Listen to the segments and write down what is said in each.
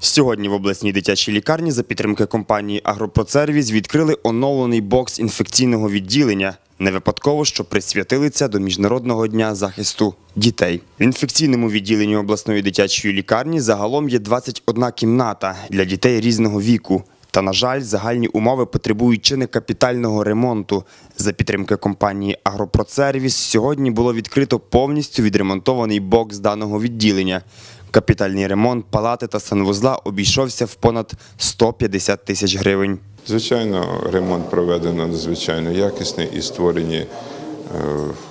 Сьогодні в обласній дитячій лікарні за підтримки компанії Агропроцервіс відкрили оновлений бокс інфекційного відділення. Не випадково, що присвятили це до Міжнародного дня захисту дітей. В інфекційному відділенні обласної дитячої лікарні загалом є 21 кімната для дітей різного віку. Та, на жаль, загальні умови потребують чи не капітального ремонту. За підтримки компанії Агропроцервіс сьогодні було відкрито повністю відремонтований бокс даного відділення. Капітальний ремонт палати та санвузла обійшовся в понад 150 тисяч гривень. Звичайно, ремонт проведено надзвичайно якісний і створені е,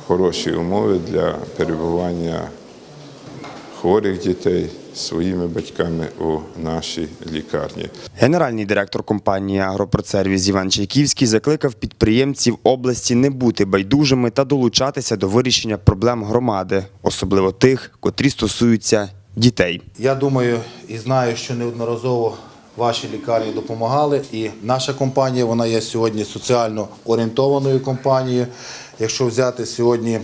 хороші умови для перебування хворих дітей своїми батьками у нашій лікарні. Генеральний директор компанії Агропроцервіс Іван Чайківський закликав підприємців області не бути байдужими та долучатися до вирішення проблем громади, особливо тих, котрі стосуються дітей. Я думаю і знаю, що неодноразово ваші лікарні допомагали, і наша компанія вона є сьогодні соціально орієнтованою компанією. Якщо взяти сьогодні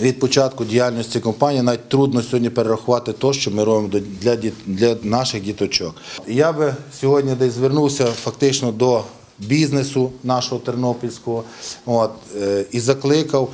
від початку діяльності компанії, навіть трудно сьогодні перерахувати те, що ми робимо для, для наших діточок. Я би сьогодні десь звернувся фактично до бізнесу нашого тернопільського от, е, і закликав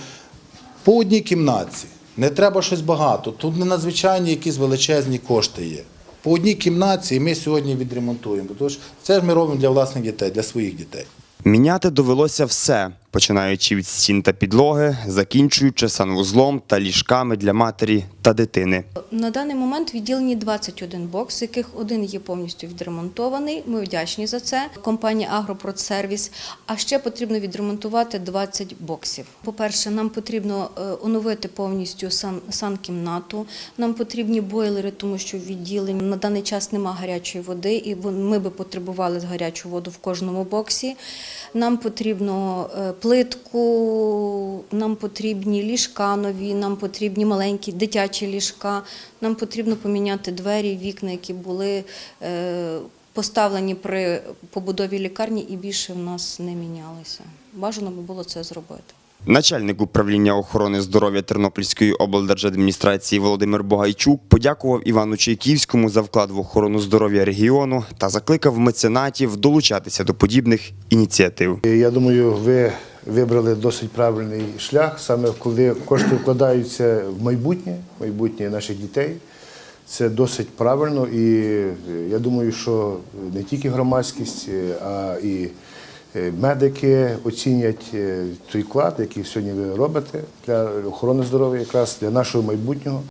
по одній кімнаті. Не треба щось багато. Тут не надзвичайні якісь величезні кошти є. По одній кімнаті ми сьогодні відремонтуємо. Тож це ж ми робимо для власних дітей, для своїх дітей. Міняти довелося все, починаючи від стін та підлоги, закінчуючи санвузлом та ліжками для матері та дитини. На даний момент відділені 21 бокс, яких один є повністю відремонтований. Ми вдячні за це. Компанія Агропродсервіс. А ще потрібно відремонтувати 20 боксів. По-перше, нам потрібно е, оновити повністю сан, санкімнату. Нам потрібні бойлери, тому що в відділенні на даний час немає гарячої води, і ми би потребували гарячу воду в кожному боксі. Нам потрібно е, плитку, нам потрібні ліжка нові, нам потрібні маленькі дитячі ліжка, нам потрібно поміняти двері, вікна, які були е, поставлені при побудові лікарні і більше в нас не мінялися. Бажано би було це зробити. Начальник управління охорони здоров'я Тернопільської облдержадміністрації Володимир Богайчук подякував Івану Чайківському за вклад в охорону здоров'я регіону та закликав меценатів долучатися до подібних ініціатив. Я думаю, ви вибрали досить правильний шлях, саме коли кошти вкладаються в майбутнє, майбутнє наших дітей. Це досить правильно, і е, я думаю, що не тільки громадськість, е, а і е, медики оцінять той вклад, який сьогодні ви робите для охорони здоров'я, якраз для нашого майбутнього.